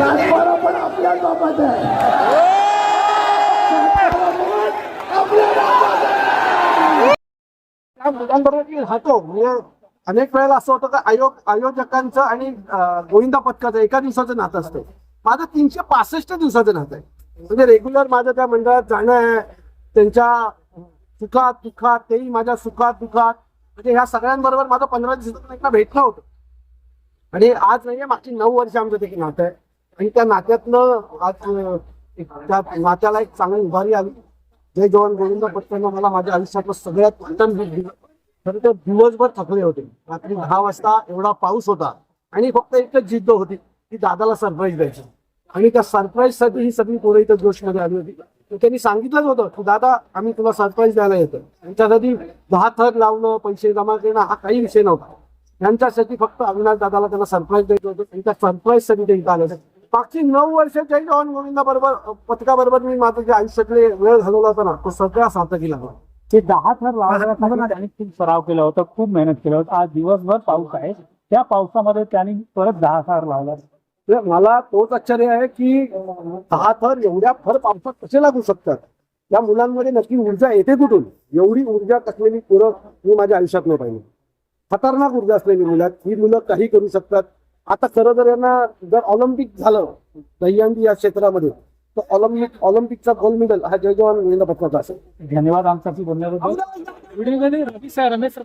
सातबारा पण आपल्या बाबाचा आहे. मुलांबरोबर राहतो. म्हणजे अनेक वेळेला असं होतं का आयोग आयोजकांचं आणि गोविंदा पथकाचं एका दिवसाचं नातं असतं. माझं तीनशे पासष्ट दिवसाचं नातं आहे. म्हणजे रेग्युलर माझं त्या मंडळात जाणं आहे. त्यांच्या सुखात दुःखात तेही माझ्या सुखात दुःखात. म्हणजे ह्या सगळ्यांबरोबर माझं पंधरा दिवसातून एकदा भेटणं होतं. आणि आज नाही मागची नऊ वर्ष आमचं देखील नातं आहे. आणि त्या नात्यातनं आज त्या नात्याला एक चांगली उभारी आली. जय जवान गोविंद पटकन मला माझ्या आयुष्यातलं सगळ्यात उत्तम गीत दिलं. खरं तर दिवसभर थकले होते. रात्री दहा वाजता एवढा पाऊस होता आणि फक्त एकच जिद्द होती की दादाला सरप्राईज द्यायची. आणि त्या सरप्राईजसाठी ही सगळी पोरं इथं जोशमध्ये आली होती. तर त्यांनी सांगितलंच होतं की दादा आम्ही तुला सरप्राईज द्यायला येतो. त्यांच्यासाठी दहा थर लावणं पैसे जमा करणं हा काही विषय नव्हता. त्यांच्यासाठी फक्त अविनाश दादाला त्यांना सरप्राईज द्यायचं होतं आणि त्या सरप्राईजसाठी ते इथं आले होते मागची नऊ वर्ष जय जवान गोविंदा बरोबर पथकाबरोबर मी माझं जे आयुष्यातले वेळ घालवला होता ना तो सगळा सार्थकी लागला ते दहा थर लावण्यासाठी त्यांनी खूप सराव केला होता खूप मेहनत केली होती. आज दिवसभर पाऊस आहे. त्या पावसामध्ये त्यांनी परत दहा थर लावला. मला तोच आश्चर्य आहे की दहा थर एवढ्या भर पावसात कसे लागू शकतात? या मुलांमध्ये नक्की ऊर्जा येते कुठून? एवढी ऊर्जा कसलेली पोरं मी माझ्या आयुष्यात नाही पाहिली. खतरनाक ऊर्जा असलेली मुलं आहेत. ही मुलं काही करू शकतात. आता खरं तर यांना जर ऑलिम्पिक झालं दह्यांडी या क्षेत्रामध्ये तर ऑलिम्पिक ऑलिम्पिकचा गोल्ड मेडल हा जय जवान गोविंद पथकाचा असेल. धन्यवाद आमच्याशी बोलण्याबद्दल. Video Ravi sir Ramesh